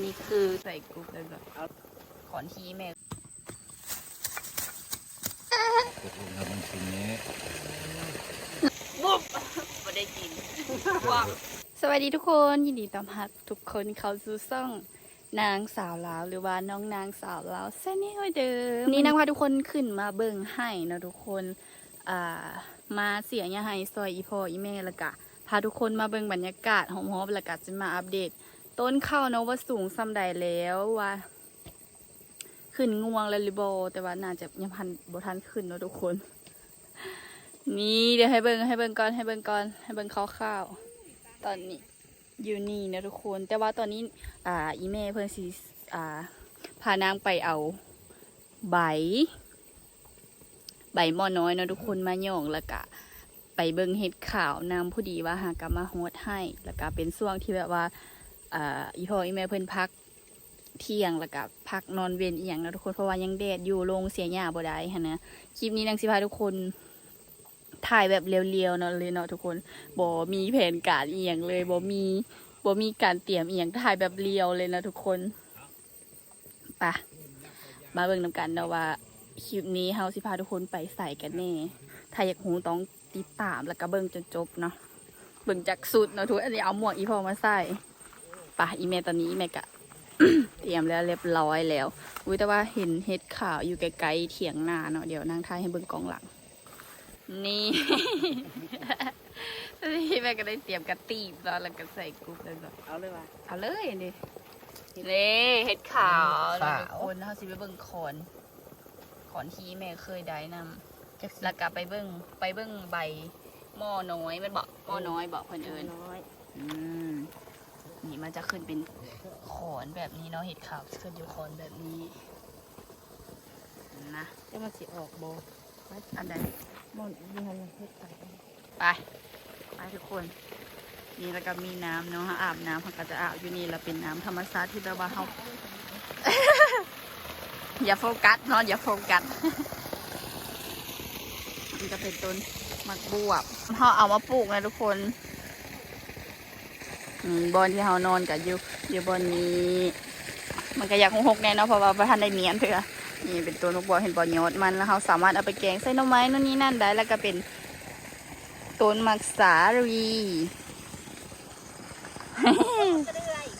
นนี้คือใส่กรุ๊ปเลยแบบขอนทีแม่กดอุณหภูมิทีนี้บุ๊บไม่ได้กินว้าสวัสดีทุกคนยินดีต้อนรับทุกคนเข้าสู่ช่องนางสาวลาวหรือว่าน้องนางสาวลาวเส้นนี้เดิมนี่นางพาทุกคนขึ้นมาเบิ่งให้นะทุกคนอ่ามาเสียงยาให้ซอยอีพ่ออีแม่ล้วก็พาทุกคนมาเบิ่งบรรยากาศหอมๆล้วก็จะมาอัปเดต ต้นข้าวเนาะว่าสูงซ้ำใดแล้วว่าขึ้นงวงแล้วหรือโบแต่ว่าน่าจะยังพันบทันขึ้นเนาะทุกคน นี่เดี๋ยวให้เบิงให้เบิงก่อนให้เบิงก่อนให้เบิ่งคร่าวตอนนี้อยู่นี่นะทุกคน แต่ว่าตอนนี้ อ่า อีเม่เพิ่นสิอ่าพานางไปเอาใบ ใบมอน้อยเนาะทุกคนมาย่องแล้วก็ไปเบิงเห็ดขาวนำผู้ดีว่าหากลับมาโฮดให้แล้วก็เป็นช่วงที่แบบว่า อ่าอีพ่ออีแม่เพิ่นพักเที่ยงแล้วก็พักนอนเวียนอีหยังนะทุกคนเพราะว่ายังแดดอยู่ลงเสียหญ้าบ่ได้หันะคลิปนี้นางสิพาทุกคนถ่ายแบบเรียวๆเนาะเลยเนาะทุกคนบ่มีแผนการอีหยังเลยบ่มีบ่มีการเตรียมอีหยังถ่ายแบบเรียวเลยนะทุกคนปะมาเบิ่งนำกันเนาะว่าคลิปนี้เฮาสิพาทุกคนไปใส่กันแน่ถ้าอยากหูต้องติดตามแล้วก็เบิ่งจนจบเนาะเบิ่งจากสุดเนาะทุกคนอันนี้เอาหมวกอีพ่อมาใส่ ปะอีเมลตอนนี้อีเมลกะเตรียมแล้วเรียบร้อยแล้วอุ้ยแต่ว่าเห็นเห็ดขาวอยู่ไกลๆเถียงนาเนาะเดี๋ยวนั่งทายให้เบิ่งกองหลัง นี่นี่แม่ก็ได้เตรียมกระตีบแล้วแล้วก็ใส่กรุ๊ปเลยแบบเอาเลยว่ะเอาเลยนี่นี่เห็ดขาวแล้วทุกคนเขาสิไปเบิ่งขอนขอนที่แม่เคยได้นำแล้วก็ไปเบิ่งไปเบิ่งใบหม้อน้อยมันบอกหม้อน้อยบอกคนอื่นน้อยอืมนี่ มันจะขึ้นเป็นขอนแบบนี้เนาะเห็ดขาวขึ้นอยู่ขอนแบบนี้นะจะมาสิออกโบอันใดมอนมีหันเฮ็ดไปไปไปทุกคนนี่แล้วก็มีน้ำเนาะอาบน้ำเขาก็จะอาบอยู่นี่แล้วเป็นน้ำธรรมชาติที่แบบว่าเขาอย่าโฟกัสเนาะอย่าโฟกัสนี่ก็เป็นต้นมักบวบเขาเอามาปลูกนะทุกคนอืม บอนที่เขานอนกับอยู่อยู่บอนนี้ มันก็อยากหกแน่เนาะเพราะว่าประทานได้เนียนเถอะนี่เป็นต้นกบวบเห็นบอนยอดมันแล้วเขาสามารถเอาไปแกงใส่น่อไม้นู่นนี่นั่นได้แล้วก็เป็นต้นมักสาลี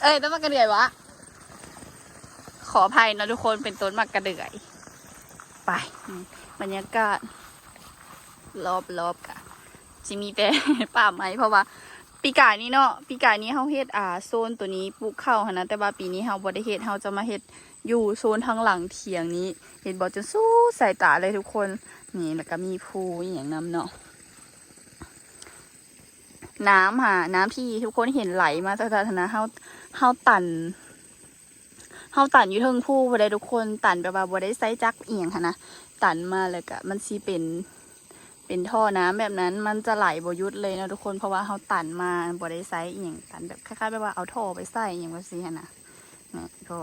เอ้ยต้นมักกระเดือยวะขออภัยนะทุกคนเป็นต้นมักกระเดือย ไปบรรยากาศรอบรอบๆกะจะมีแต่ป่าไม้เพราะว่า ปีกายนี้เนาะปีกายนี้เฮาเฮ็ดอ่าโซนตัวนี้ปลูกข้าวหันนะแต่ว่าปีนี้เฮาบ่ได้เฮ็ดเฮาจะมาเฮ็ดอยู่โซนทางหลังเถียงนี้ เห็นบ่จนสู้สายตาเลยทุกคน นี่แล้วก็มีภูอย่างน้ำเนาะน้ำค่ะ น้ำที่ทุกคนเห็นไหลมาจากสาธารณะเฮาเฮาตันเฮาตันอยู่เทิงภูบ่ได้ทุกคนตันแบบว่าบ่ได้ใช้จักรเอียงค่ะนะตันมาแล้วก็มันสิเป็น เป็นท่อน้ำแบบนั้นมันจะไหลบหยุดเลยนะทุกคนเพราะว่าเขาตันมาบได้ไซส์อหย่างตันแบบคล้ายๆแบบว่าเอาท่อไปใส่อหย่างว่าสิฮะนะนี่ท่อ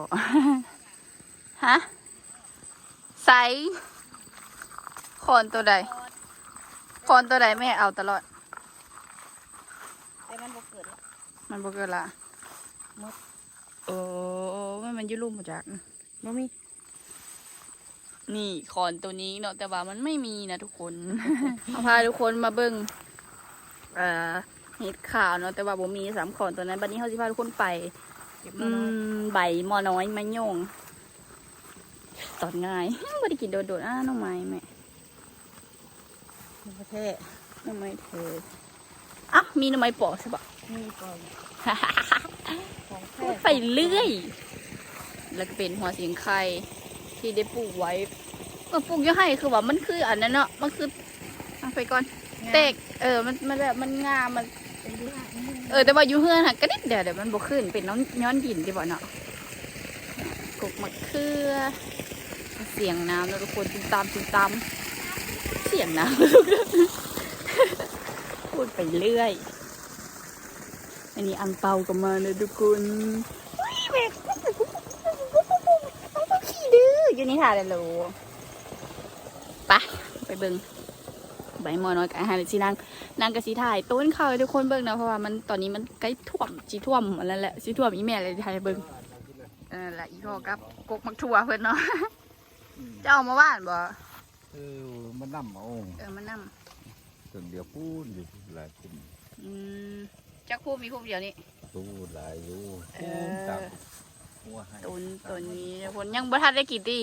ฮะไซส์คอนตัวใดคอนตัวใดแม่เอาตลอดแต่มันบ่เกิดละมันบ่เกิดละหมดโอ้มันมันอยุ่ลุ่มมาจากบ่มี นี่คอนตัวนี้เนาะแต่ว่ามันไม่มีนะทุกคนเอาพาทุกคนมาเบิ่งเอ่อเห็ดขาวเนาะแต่ว่าบ่มีสามขอนตัวนั้นบัดนี้เขาสิพาทุกคนไปเก็บอืมาน้อยมใบหมอน้อยมะยงตอนง่ายไม่ได้กินโดดๆอ้าน้องไม้แม่มันประเทศน้องไม้เธออะมีน้องไม้ปอกใช่ปะมีก่อนของแท้พูดไปเรื่อย แล้วก็เป็นหัวเสียงไข่ ที่ได้ปลูกไว้เมื่อปลูกอยังให้คือว่ามันคืออันนั้นเนาะมันคือเอาไปก่อนเตกเออมันมันแบบมันงามมันเป็นดีอะนี่เออแต่ว่าอยู่เฮือนหักก็นิดเดียวเดี๋ยวมันบกขึ้นเป็นน้องย้อนดินดีบ่เนาะกกมะเขือเสียงน้ำแล้วทุกคนติดตามติดตามเสียงน้ำทุกคนพูดไปเรื่อยอันนี้อังเปาก็มาเนอะทุกคนอุ๊ยแม่ขี้ดื้ ออยู่นี่ถ่ายเลยโลไปไปเบิ่งใบหมอน้อยกับอาหารสินางนางกะสีถ่ายต้นเขาให้ทุกคนเบิ่งนะเพราะว่ามันตอนนี้มันใกล้ท่วมจีท่วมอันนั้นแหละจีท่วมอีแม่เลยถ่ายให้เบิ่งเออแหละอีพ่อกับกกมักถั่วเพิ่นเนาะเจ้าเอามาบ้านบ่เออมันนำเอาเออมันนํส่วนเดียวพูนอยู่หลายคุ้มอืมจักคู่มีคู่เดียวนี่ตู้หลายอยู่เออจับ หัวให้ตุนตัวนี้ผลยังบ่ทันได้กี่ตี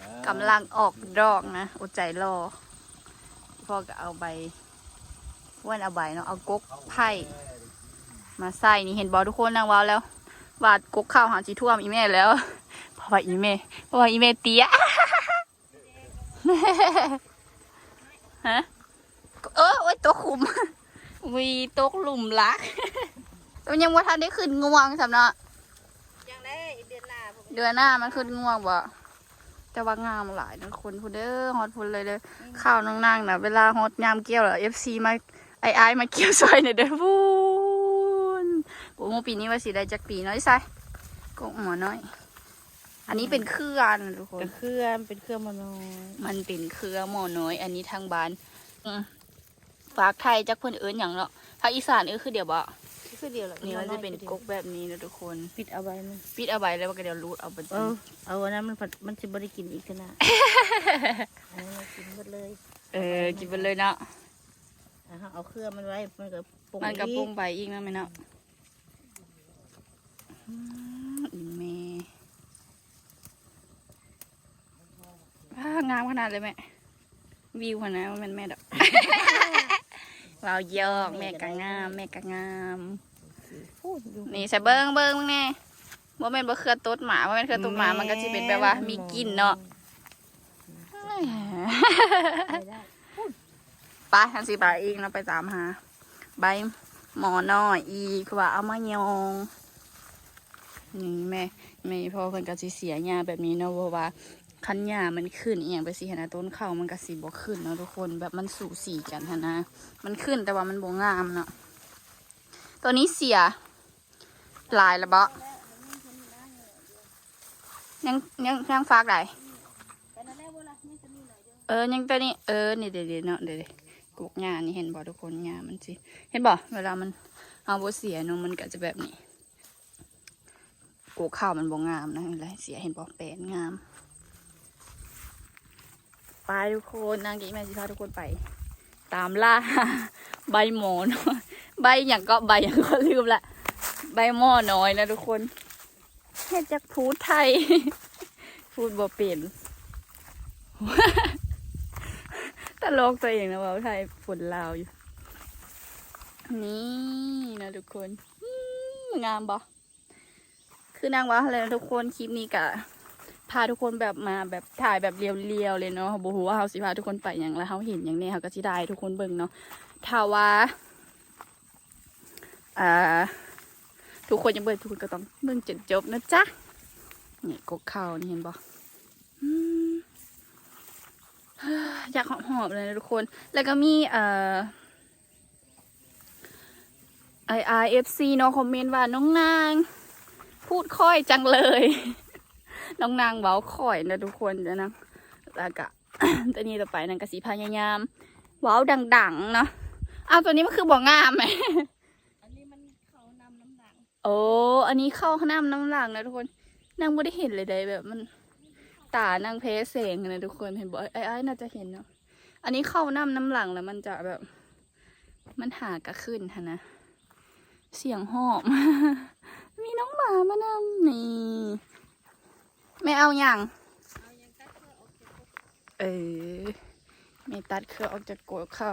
อ่ากำลังออกดอกนะอดใจรอ พ่อก็เอาใบว่านเอาใบเนาะเอากกไผ่มาใส่นี่เห็นบอทุกคนนางว้าวแล้ววาดกกข้าวหาจีท่วมอีแม่แล้วเพราะว่าอีแม่เพราะว่าอีแม่เตี้ยฮะเออโอ้ยตัวขุมวีตกหลุมรักแต่มันยังว่าทันได้ขึ้นงวงสำเนาะ ยังได้เดือนหน้าผม เดือนหน้ามันขึ้นง่วงบ่แต่ว่างามหลายนะคนพูดเด้อฮอตพูดเลยเด้อข้าวน้องนางนะเวลาฮอตยามเกี่ยวเหรอเอฟซีมาไอไอายมาเกี่ยวซอยหน่อยเด้อพูนโอ้โหปีนี้ว่าสิได้จักปีน้อยใส่กงหมอน้อย อันนี้เป็นเครื่องทุกคนเป็นเครื่องเป็นเครื่องมโนมันเป็นเครือหมอน้อย อันนี้ทางบ้านอืมฝากไทยจักเพิ่นเอิ้นหยังเนาะภาคอีสานเอิ้นคือเดี๋ยวบ่ คือเดียวแหละนี่มันจะเป็นกกแบบนี้นะทุกคน ปิดเอาไว้มันปิดเอาไว้แล้วมันก็เดี๋ยวรูดเอาไปเออเอาวันนั้นมันผัดมันจะบริกินอีกนะอันนี้กินหมดเลย เออกินไปเลยเนาะอะเอาเครื่องมันไว้มันก็ปรุงมันกระอีปุ้งไปอีกนะแม่เนาะอืมอีแม่อ่างามขนาดเลยแม่วิวขนาดว่าแม่นแม่ดอกเรายอกแม่กะงาม แม่กะงาม พูดอยู่นี่ใส่เบิ้งเบิ้งมึงแน่ว่าแม่นบ่เครือตดหมาว่าแม่นเครือตดหมามันก็สิเป็นแบบว่า มีกลิ่นเนาะไม่ได้ไปทันสิบาอีกเราะไปตามหาใบหมอน้อยอีคือว่าเอามายองนี่แม่แม่พ่อเพิ่นก็สิเสียหญ้าแบบนี้เนาะเพราะว่าคันหญ้ามันขึ้นอีหยังไปสิหันนะต้นข้าวมันก็สิบ่ขึ้นเนาะทุกคนแบบมันสูสีกันหันนะ มันขึ้นแต่ว่ามันบ่งามเนาะ ตัวนี้เสีย หลายละบ่ยังยังยังฝากได้เออยังตัวนี้เออนี่เดี๋ยวเนาะเดี๋ยวกุกหญ้านี่เห็นบ่ทุกคนหญ้ามันสิเห็นบ่เวลามันเอาบ่เสียเนาะมันก็จะแบบนี้กูข้าวมันบ่งามนะเห็นไรเสียเห็นบ่แปลนงามไปทุกคนนางกี้แม่สิพาทุกคนไป ตามล่า ใบหมอนใบอย่างก็ใบอย่างก็ลืมละ ใบหม้อน้อยนะทุกคนเฮ็ดจากพูดไทย พูดบ่เป็นตลกตัวเองนะว่าไทยฝนลาวอยู่ นี่นะทุกคน งามบ่คือนางว่าอะไรนะทุกคนคลิปนี้กะ พาทุกคนแบบมาแบบถ่ายแบบเรียวๆเลยเนาะบ่ฮู้ว่าเฮาสิพาทุกคนไปหยังแล้วเฮาเห็นหยังแน่เฮาก็สิได้ทุกคนเบิ่งเนาะถ้าว่าอ่าทุกคนยังเบิ่งทุกคนก็ต้องเบิ่งจนจบนะจ๊ะนี่กกข้าวนี่เห็นบ่อืมอยากหอมๆเลยนะทุกคน แล้วก็มีเอ่อ i i f c เนาะคอมเมนต์ว่าน้องนาง พูดค่อยจังเลย น้องนางเว้าค่อยนะทุกคนเดี๋ยวนะแล้วก็ตัวนี้ต่อไปนางกสีพยายามเว้าดังๆเนาะอ้าวตัวนี้มันคือบ่งามไหมอันนี้มันเขานำน้ำหนักโอ้อันนี้เข้าข้างหน้าน้ำหลังนะทุกคนนางไม่ได้เห็นเลยใดแบบมันตานางเพเสงนะทุกคนเห็นบอกไอ้ไอ้น่าจะเห็นเนาะอันนี้เข้าน้ำน้ำหลังแล้วมันจะแบบ มันหากระขึ้นฮะนะเสียงหอบมีน้องหมามานำนี่ ไม่เอาอย่างเอายังตัดเครื่องออกจากกเออไม่ตัดเครือออกจากโกดเข้า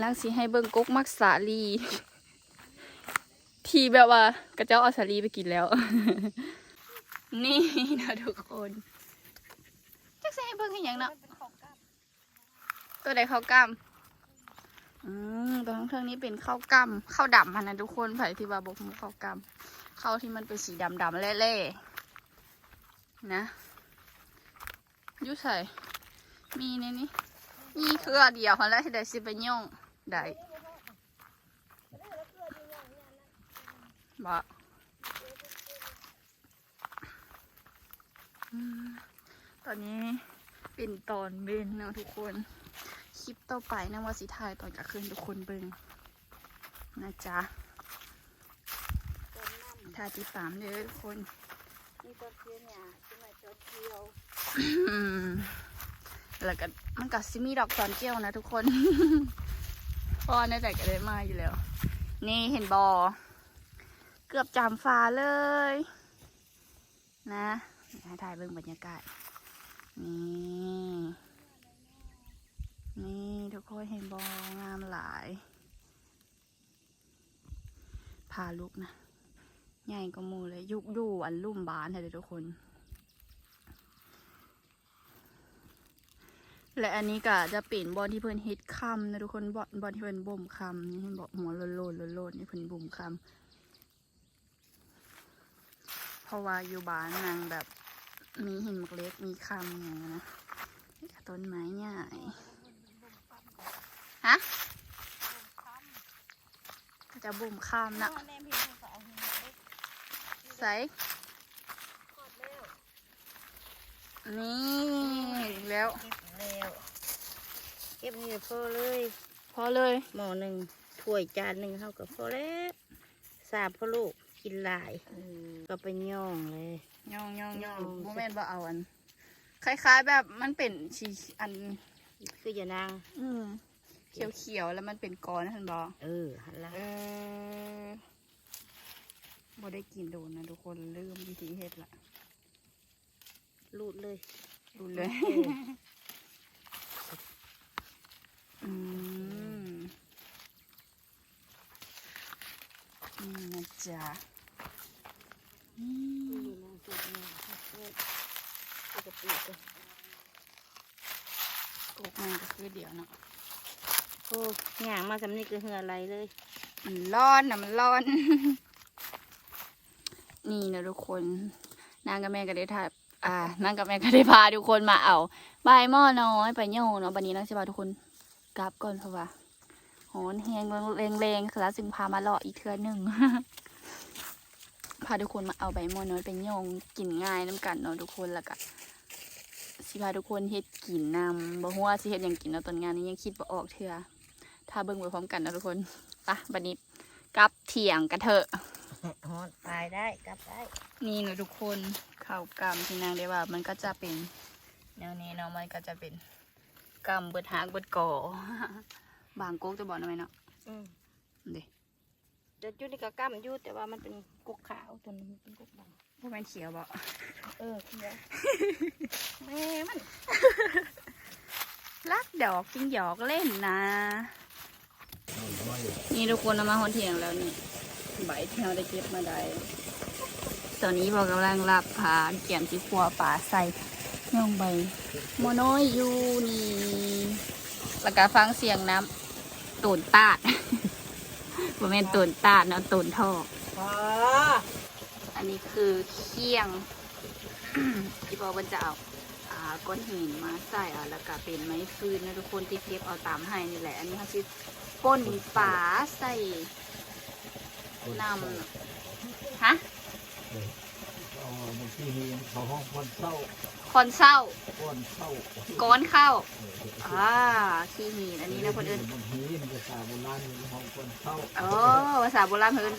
ล้างสีให้เบิ่งกกมักสาลี ที่แบบว่ากระเจ้าเอาสาลีไปกินแล้ว นี่นะทุกคนจักสิให้เบิ่งให้ยังเนาะมันเป็นของกล้ามตัวใดข้าวกล้ำอืมตัวข้างเครื่องนี้เป็นข้าวกล้ำข้าวดำมันนะทุกคนไผ่ที่ว่าบกมูข้าวกล้ำข้าวที่มันเป็นสีดำๆเล่ๆ นะยุ่ใส่มีในนี้มีเครือเดียวพอแล้วได้สิไปย่องได้บ่อืมตอนนี้เป็นตอนเบนนะทุกคน คลิปต่อไปนะว่าสิทายตอนกลางคืนทุกคนเบิ่งนะจ๊ะถ้าติดตามเด้อทุกคน มีต้นเทียนเนี่ยขึ้นมาต้นเทียวอืมแล้วก็มันก็ซิมีดอกตอนเกี้ยวนะทุกคน เพราะว่าในแต่ก็ได้มาอยู่แล้ว นี่เห็นบอเกือบจำฟ้าเลย นะให้ถ่ายเบิ่งบรรยากาศ นี่ นี่ทุกคนเห็นบองามหลาย พาลุกนะ ใหญ่ก็มูเลยยุกยู่อันลุ่มบานเลยทุกคน และอันนี้ก็จะเป็นบอลที่เพิ่นฮิตคำนะทุกคนบอลบอลที่เพิ่นบ่มคำนี่เห็นบอกหัวโลนโลนโลนโลนนี่เพิ่นบ่มคำเพราะว่าอยู่บ้านนางแบบมีหินมกเล็กมีคำอย่างนี้นะต้นไม้ใหญ่ฮะจะบ่มคำนะ ใส่ขอดแล้วนี่แล้ว เก็บแล้วเก็บนี่พอเลย พอเลยหม้อหนึ่งถ้วยจานหนึ่งเท่ากับพอแล้วสามพ่อลูกกินหลาย ก็ไปย่องเลยย่องย่องย่องย่องโมเมนต์ว่าเอาอัน คล้ายๆแบบมันเป็นชีอัน คืออย่านางอืมเขียวๆแล้วมันเป็นก้อนนะท่านบอกเออหันละเออ บ่ได้กินโดนนะทุกคนลืมวิธีเฮ็ดละรูดเลยดูเลยโอเคอืมนี่นะจ๊ะนี่อยู่นางสุดเนี่ยเออเอากระปุกเลยกกมันก็คือเดียวเนาะโอ้ย่างมาสำนีก็เหืออะไรเลย มันร้อนนะมันร้อน นี่นะทุกคนนางกับแม่ก็ได้ถ่ายอ่านางกับแม่ก็ได้พาทุกคนมาเอาใบหม้อน้อยไปโย่เนาะวันนี้นางจะพาทุกคนกลับก่อนเพราะว่าโหนแหงแรงแรงๆแล้วจึงพามาเลาะอีกเทือหนึ่งพาทุกคนมาเอาใบหม้อน้อยไปโย่งกินง่ายน้ำกันเนาะทุกคนล้วก็สิพาทุกคนเฮ็ดกินนำบ่ฮู้ว่าสิเฮ็ดยังกินเนาะตอนงานนี้ยังคิดบ่ออกเทื่อถ้าเบิ่งไปพร้อมกันเนาะทุกคนปะบัดนี้กลับเที่ยงกันเถอะ ฮอดตายได้กลับได้นี่เนาะทุกคนข้าวกำที่นางได้ว่า มันก็จะเป็นแนวนี้เนาะมันก็จะเป็นกำเบิดหากเบิดก่อบางก๊กจะบอกหน่อยเนาะอืมเด็เดี๋ยวจุดนี่ก็กล้ามนอยุแต่ว่ามันเป็นกุกขาวตัวนี้มันเป็นกุกดพวกมันเขียวบอกำเออคุณยายแม่มันรักดอกจริงหยอกเล่นนะ นี่ทุกคนเอามาหอนเถียงแล้วนี่ ใบที่เราได้เก็บมาได้ ตอนนี้บอกกำลังรับผาเกี่ยมที่ครัวป่าใส่ย่องใบโมโนอยอยู่นี่แล้วก็ฟังเสียงน้ำตูนตาดบ่แม่นตูนตาดเนาะตูนท่ออันนี้คือเคี่ยงที่บอกว่าจะเอาอาก้อนหินมาใส่อะแล้วก็เป็นไม้ฟืนนะทุกคนที่เก็บเอาตามให้นี่แหละ อันนี้เขาชื่อป่นฝาใส่ น้ำฮะเอาบางทีมีเขาห้องคนเศร้าคอนเศร้าคนเศร้าก้อนข้าวอ่าขี้หินอันนี้นะคนอื่นบางทีมันจะสาโบราณมีห้องคนเศร้าโอ้ภาษาโบราณเพิ่น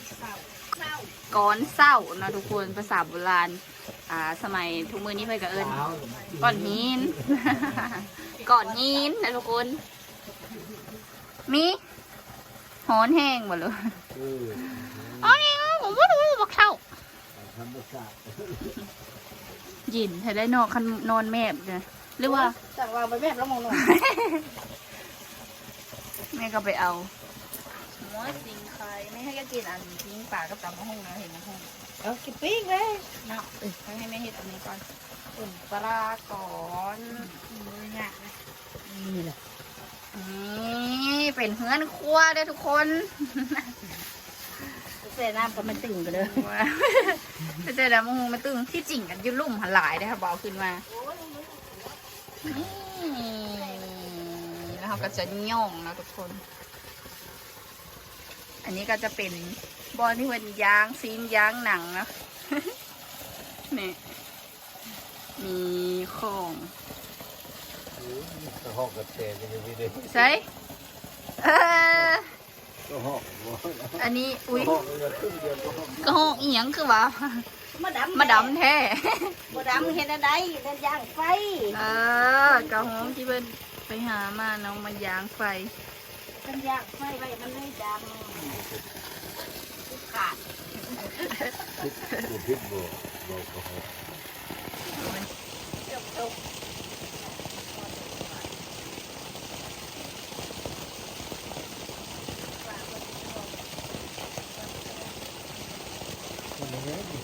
ก้อนเศร้านะทุกคนภาษาโบราณอ่าสมัยทุกมือนี้เพิ่นก็เอิ้นเช้าก้อนหินก้อนหินนะทุกคนมีหอนแห้งหมดเลย กเช่าธรรมชาติยินให้ได้นอนคันนอนแมบเลยหรือว่าสั่งวางไปแบบแล้วมองหน่อยแม่ก็ไปเอาหมอสิงไข่ไม่ให้แกกินอันทิ้งปลากับตำมะฮุ่งนะเห็นมะฮุ่งเอากินปิ้งเลยเนาะให้ให้แม่เห็ดอันนี้ก่อนอุ่นปลาก่อนมือหนักนะนี่แหละนี่เป็นเฮือนครัวเด้อทุกคน ใส่น้ำก็มันตึงกันเลยไม่เจอแล้วมะฮุ่งมาตึงที่จริงกันอยุ่ลุ่มหันหลายได้อค่ะบอกขึ้นมานี่แล้วเขาก็จะย่องนะทุกคน อันนี้ก็จะเป็นบอลที่เป็นยางซีนยางหนังนะนี่มีของกระห้องกระเตงกันอยู่นี่เลยใช่เออ ก็ห้องบ่อันนี้อุ้ยห้องเรือครึ่งเดือนก็ห้องก็ห้องอีหยังคือวะมาดำมาดำแท้มาดำเห็นอะไรเดินย่างไฟเออกระห้องที่เพิ่นไปหามาน้องมายางไฟเดินย่างไฟไว้มันเลยดำขาดพิษบ่พิษบ่บ่ก็ห้อง จบจบ มันแห้งดิ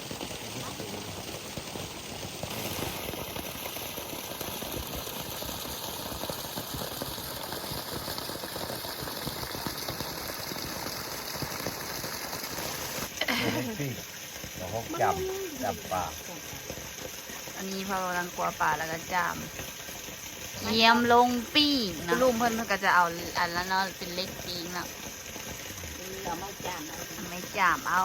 ที่เราห้องจำจำปาก อั นนี้พอกำลังกลัวป่าแล้วก็จามเยี่ยมลงปิ้งนะลุงเพิ่นเพิ่นก็จะเอาอันละเนาะเป็นเล็กปิ้งเนาะเราไม่จานเอาไม่จามเอา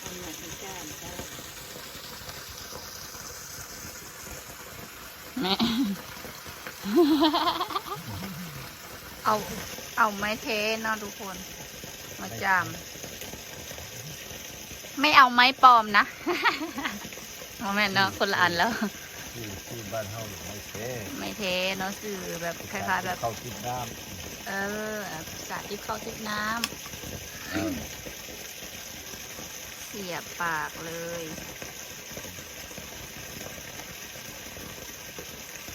เอาหนักไม่จานเอาแม่เอาเอาไม้เทเนาะทุกคน มาจาม ไม่เอาไม้ปลอมนะ โมแม่นเนาะคนละอันแล้วที่ที่บ้านเฮาไม่เท่ไม่เทเนาะสื่อแบบคล้ายๆแบบเข้ากินน้เออสาดที่เข้าทิพน้ำเออำเสียบปากเลย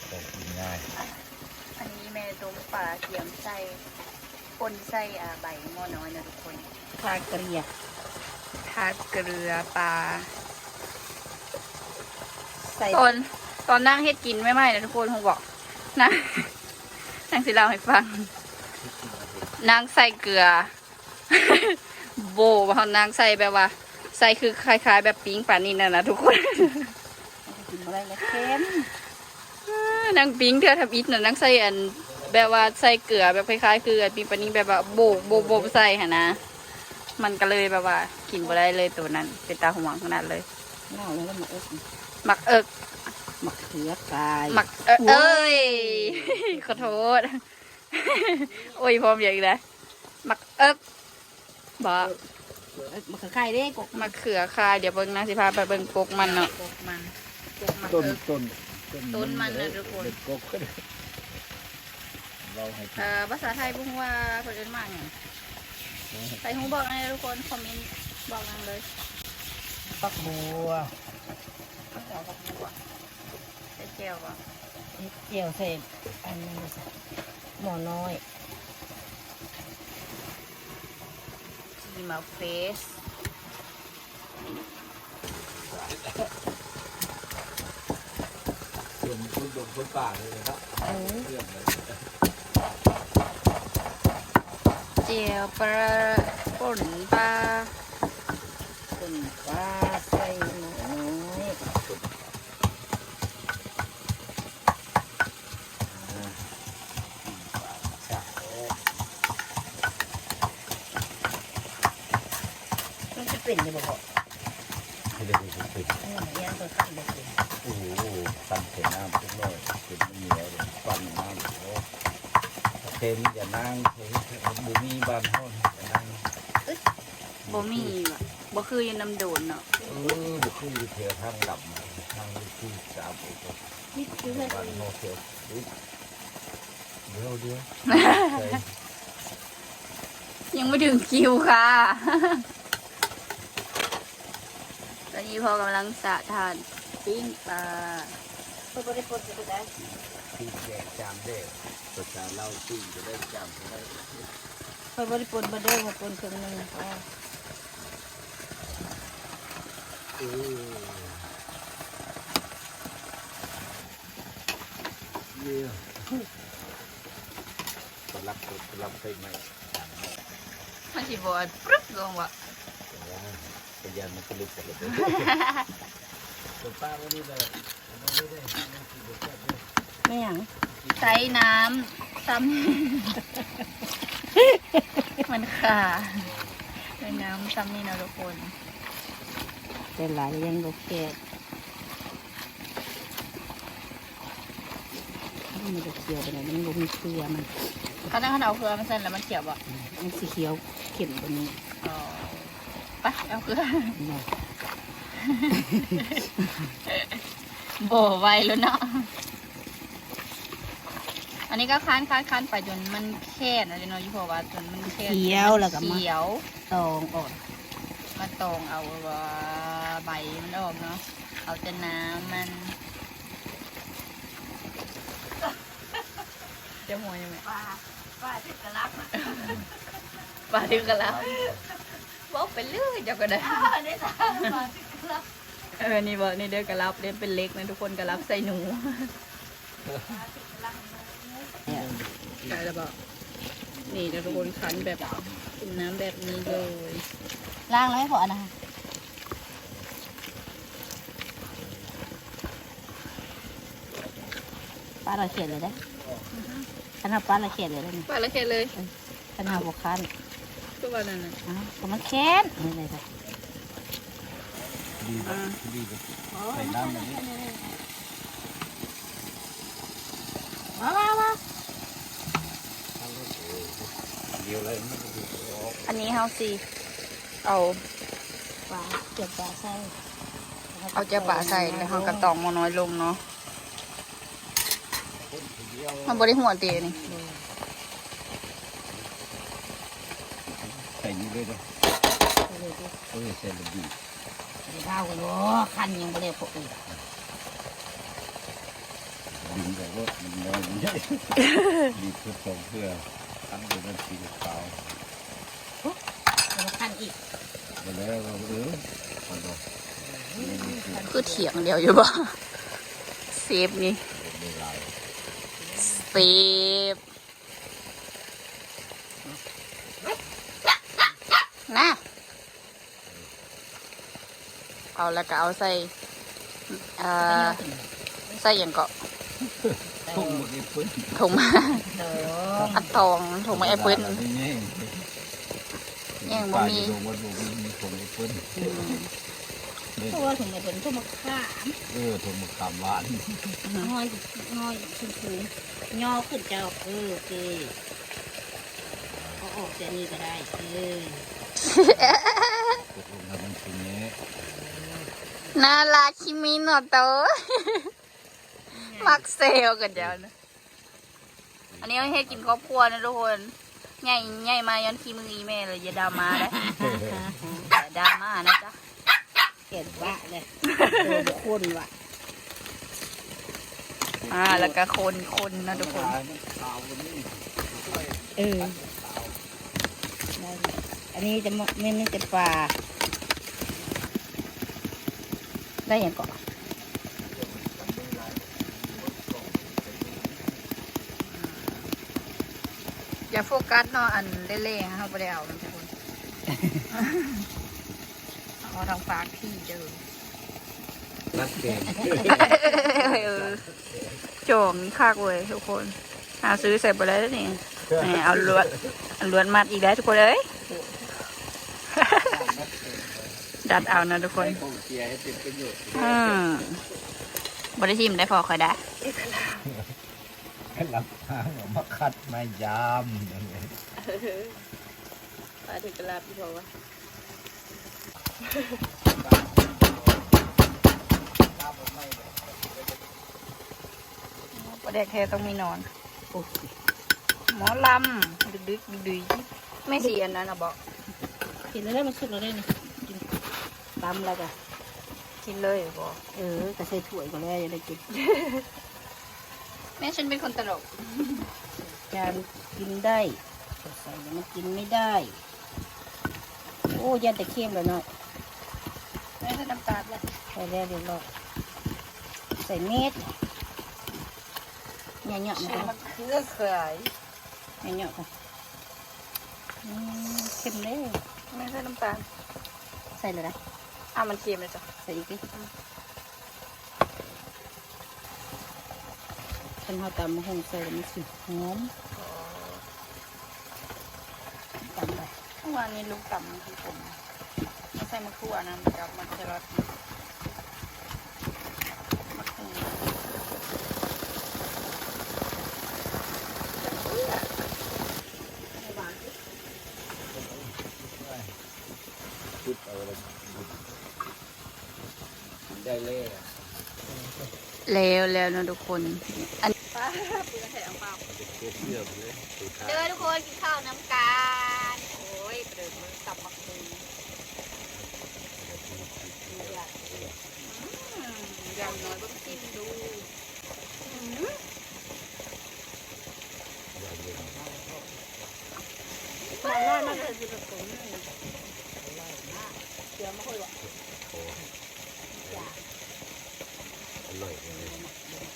แต่กินง่ายอันนี้แม่ต้มปลาเทียมไส้ปนไส้อ่าใบหม้อน้อยนะทุกคนทาเกลียทาเกลือปลาใส่ตอนตอนนั่งเฮ็ดกินไม่ไหมนะทุกคนคงบอกนะนั่งสิเล่าให้ฟัง นางใส่เกลือ โบว่าเขานางใส่แบบว่า ใส่คือคล้าย ๆ แบบปิ้งปลานี่นะนะทุกคนกินอะไรแล้วเค็มนางปิ้งเธอทำอิฐน่ะนางใส่อันแบบว่าใส่เกลือแบบคล้ายๆ คืออันปิ้งปลานี่แบบว่าโบกโบกโบกใส่หะนะ มันก็เลยแบบว่ากินบ่ได้เลยตัวนั้น เป็นตาห่วงขนาดเลยเน่าแล้วมาเอิก หมักเอิกมะเขือกายหมักเอิกเอ้ยขอโทษ โอ้ยพร้อมอย่างอีกแล้วหมักเอิกบ่มะเขือไข่เด้กกมะเขือคายเดี๋ยวเบิ่งนะสิพาไปเบิ่งกกมันเนาะกกมันกกมะต้นเขือต้นต้นมันน่ะทุกคนเด็ดกบก็ได้เราให้กินเอ่อภาษาไทยบุ้งว่าเพิ่นเอิ้นมากหยังใส่หูบอกนะทุกคนคอมเมนต์บอกนังเลยปักบัว ใส่แก้วบ่เจียวใส่อันนี้หมอน้อยทีมาเฟสส่วนคุณดมคนป่าเลยนะครับเออเรื่องเลยเจียวปลาป่นปลาตุ่นปลาใส่หมอน้อย จ้ะ มันจะเป็นยังไงบอก ให้ได้ดูสิ เออมันยังตัวขั้นเด็กเลย โอ้โหตั้งเส้นน้ำทุกน้อยเป็นเหนียวเลยปั้นน้ำโอ้ เทนอย่านั่งเทนบุมีบ้านห้องอย่านั่งบ่มีว่ะบ่คืออยันน้ำโดนเนาะเออบุคืออยู่แถวทางดำทางที่สามอุปนี่คือเพื่อนบ้านโมเทลเดี๋ยวเดี๋ยวยังไม่ถึงคิวค่ะ ตอนนี้พอกำลังสะทานปิ้งปลาเพื่ อนไม่ได้ปนจะได้ที่แจกจามได้ประชาเล่าที่จะได้จามจะได้เพื่อนไม่ได้ปนมาเด้อมาปนครึ่งหนึงอ๋อเออเยี่ยมกำลังกำลังไปใหม่จามให้มันสิบอดปึ๊บลงวะแต่ว่าพยานมันก็ลุกไปเลยตัวป้าวันนี้เลยวันนี้ได้ไม่คิดว่าจะได้ ไม่หยังใส่น้ำซ้ำมันค่ะใส่น้ำซ้ำนี่นะทุกคนแต่หลายยังโอเคมันจะเกี่ยวไปไหนมันลงเกลือมันเขานั่งเขาเอาเกลือมาใส่แล้วมันเขียวบ่มันสีเขียวเข็มตรงนี้อ๋อไปเอาเกลือบอกโบไวแล้วเนาะ อันนี้ก็ค้านค้านค้านไปจนมันแค่นอะไรเนาะยี่ปอว่าจนมันแค่นเขียวแล้วก็มาเขียวตองอ่อนมาตองเอาว่าใบมันออกเนาะเอาแต่น้ำมันจะหัวยังไงปลาปลาที่กระลับปลาดึงกันแล้วบอกไปเรื่อยเดี๋ยวก็ได้ได้จ้าปลาที่กระลับเออนี่บอกนี่เด้อกระลับเล่นเป็นเล็กนะทุกคนกระลับใส่หนู ใช่แล้วบอกนี่นะทุกคนคันแบบเป็นน้ำแบบนี้เลยล้างแล้วไม่พอนะคะปลาเราเขียนเลยได้ขนาดปลาเราเขียนเลยได้นี่ปลาละแค่เลยขนาดบวคันตัววันนั้นน่ะอ้าวก็มันแค้นนี่เลยจ้ะดีแบบดีแบบใส่น้ำแบบนี้ว้าวว้าวว้าว เดียวเลยมันก็ดูออกอันนี้เฮาสิเอาปลาเก็บปลาใส่เอาเจ้าปลาใส่แล้วเฮากระตองมาน้อยลงเนาะคนเดียวมันบ่ได้หัวเตีนี่ใส่นี่เลยเนาะเลยดิเออใส่ระดีข้าวกันโอ้คันยังไม่ได้พกอีกดึงแต่รถมันน้อยมันใหญ่ดีเพื่อสองเพื่อ ทันเดี๋ยวมันสีขาวแล้วคันอีกมาแล้วก็เออมันดอกนี่นี่คือคือเถียงเดียวอยู่บ่เซฟนี่ไม่ลายเซฟนะเอาแล้วก็เอาใส่เอ่อใส่หยังเกาะทุ่งหมดเลยเพิ่นถุงมาเด้ออั ดทองถุงมาแอปเปิ้ลนี่แง่งบ่มีลงวันบ่มีมีถุงแอปเปิ้ลนี่ตัวถึงจะเป็นทุ่มข้ามเออถุงมะขามหวานน้อยน้อยขึ้นสูงย่อขึ้นเจ้าเออโอเคเอาออกจากนี้ก็ได้เออตกลงทำมันเป็นแง่น่ารักคิมิโนโตะมักเซลกันเดียวนะ อันนี้เอาให้กินครอบครัวนะทุกคนใหญ่ใหญ่มาย้อนขี้มืออีแม่เลยอย่าดราม่านะอย่าดราม่านะจ๊ะเก็บวะเลยโดนคนวะอ่าแล้วก็คนคนนะทุกคนตายมันขาวกว่านี้ช่วยเออได้เลยอันนี้จะมไม่ไม่จะปลาได้อย่างก่อน อย่าโฟกัสเนาะอันเล่ๆฮะเขาไม่ได้เอานะทุกคนเอาทางปากพี่เดิมรักแกงเออโจมคักเว้ยทุกคนหาซื้อเสร็จไปแล้วนี่แหมเอาลวดเอาลวดมัดอีกแล้วทุกคนเอ้ยดัดเอานะทุกคนของเกียร์ให้เป็นประโยชน์อืมบริชิมได้พอคอยได้ ให้รับทางเอามาคัดมายามอย่างเงี้ยปลาถึงกระลาพี่พอวะประเด็กแค่ต้องมีนอนโอ้ยหมอลำดึกดึกดึกดึกไม่สีอันนั้นอะบอกกินแล้วได้มันสุดแล้วได้นี่กินตำแล้วก็กินเลยบอกเออกระใส่ถ้วยก็แล้วจะได้กินแม่ฉันเป็นคนตลก จานกินได้แต่ใส่แล้วมันกินไม่ได้ โอ้ยันแต่เค็มแล้วเนาะแม่ฉันน้ำตาลเลยใส่แล้วเรียบร้อยใส่เม็ดเนี่ยเนี่ยมันใช่ก็มันคือเขยเนี่ยเนี่ยกันอืมเค็มเลยแม่ใส่น้ำตาล ใส่เลยนะอ้าวมันเค็มเลยจ้ะใส่อีกดิ นเขาตำมะฮงใส่มันสิหอมตำแบบเมื่อวานนี้ลูกตำที่ผมมาใส่มะขั่วนะกับมะแคชุดอาอะได้ล่แล้วแล้วนะทุกคน อันป้าปืนแถมเปล่ามันจะเก็บเยอะเลยสุดท้ายเจอทุกคนกินข้าวน้ำกันโอ้ยเดินมือกลับมาคืนอย่างน้อยก็ชิมดูอืมาน้อยมาเลยสิประตูเดี๋ยวมาคุยว่า อร่อยเลย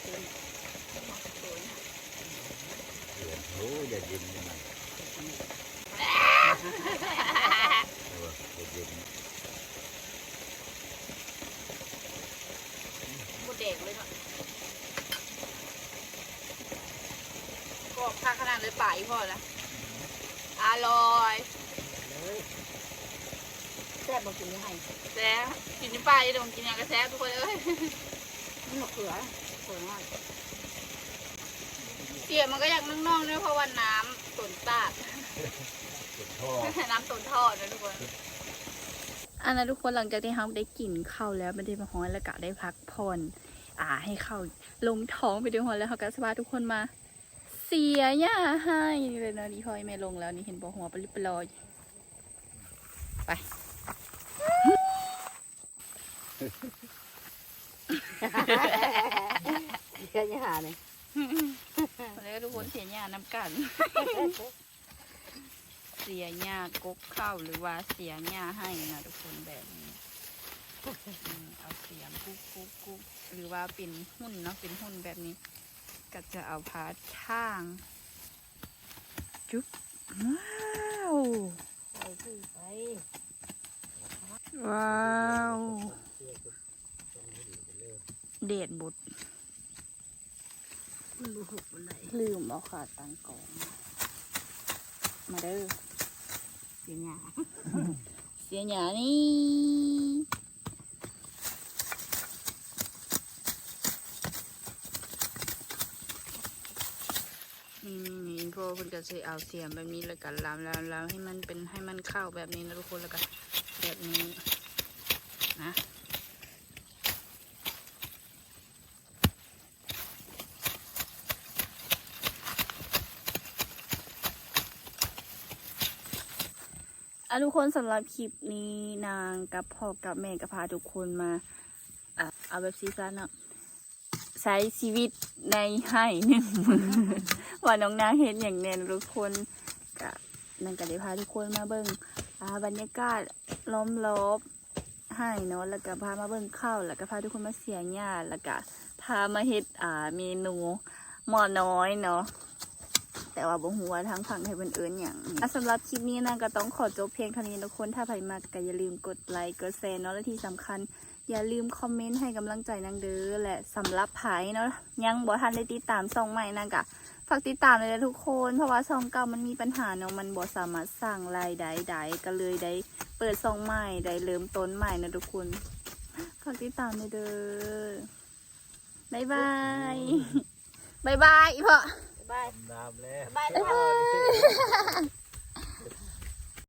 เดือนโอ้ยอย่าเย็นยังไงเอออย่าเย็น หมดเด็กเลยเนาะก็ค่าขนาด เลยป่าอีพ่อนะอร่อยเลยแซ่บบอกกินยังไงแซ่บกินที่ป่าอย่าดมกินอย่างกระแซ่บทุกคนเอ้ยมันหนกเขือเขือน้อยเสียมันก็อยากน่องๆด้วยเพราะว่าน้ำตนตาดสุดท่อน้ำตนทอดนะทุกคนอันนั้นทุกคนหลังจากที่เราได้กินข้าวแล้วไม่ได้มาฮ้อนแล้วก็ได้พักผ่อนอ่าให้เข้าวลงท้องไปด้วยฮอนแล้วเขาก็สบายทุกคนมา เสียหญ้าให้นี่เลยนะดีพอยแม่ลงแล้วนี่เห็นบ่หัวปลิบปลอยไปเดี๋ยวจะหาเลยแล้วทุกคนเสียหญ้าน้ำกัน เสียหญ้ากกข้าวหรือว่าเสียหญ้าให้นะทุกคนแบบนี้อืมเอาเสียมกุ๊กกุ๊กกุ๊กหรือว่าเป็นหุ่นเนาะเป็นหุ่นแบบนี้ ก็จะเอาพาช่าง จุ๊บว้าวไปที่ไปว้าวเดดบุตรมันรู้หกมันไหนลืมเอาขาตังกอง มาเด้อเสียหยาเสียหยานี่นี่ นี่พวกคุณก็จะเอาเสียมแบบนี้แล้วกันลามแล้วแล้วให้มันเป็นให้มันเข้าแบบนี้นะทุกคนแล้วก็แบบนี้นะอะทุกคนสำหรับคลิปนี้นางกับพ่อกับแม่ก็พาทุกคนมาอะเอาแบบซีซันเนาะ ช้ชีวิตในให้หนึ่งมือว่าน้องนางเห็นอย่างแน่นทุกคนก็นั่นก็ได้พาทุกคนมาเบิ่งอ่าบรรยากาศล้อมรอบให้เนาะแล้วก็พามาเบิ่งข้าวแล้วก็พาทุกคนมาเสียหญ้าแล้วก็พามาเฮ็ดอ่าเมนูหม้อน้อยเนาะแต่ว่าบ่ฮู้ว่าทางฝั่งไทยเป็นเอิ้นหยังอะสำหรับคลิปนี้นะก็ต้องขอจบเพียงเท่านี้ทุกคนถ้าใครมากก็อย่าลืมกดไลค์กดแชร์เนาะและที่สำคัญ อย่าลืมคอมเมนต์ให้กำลังใจนางเด้อและสำหรับไผเนาะยังบ่ทันได้ติดตามช่องใหม่นางก็ฝากติดตามเลยนะทุกคน เพราะว่าช่องเก่ามันมีปัญหาเนาะมันบ่สามารถสร้างรายได้ได้ก็เลยได้เปิดช่องใหม่ได้เริ่มต้นใหม่นะทุกคนฝากติดตามเลยเด้อบ๊ายบายบ๊ายบายอีพ่อบายน้ำแล้วบาย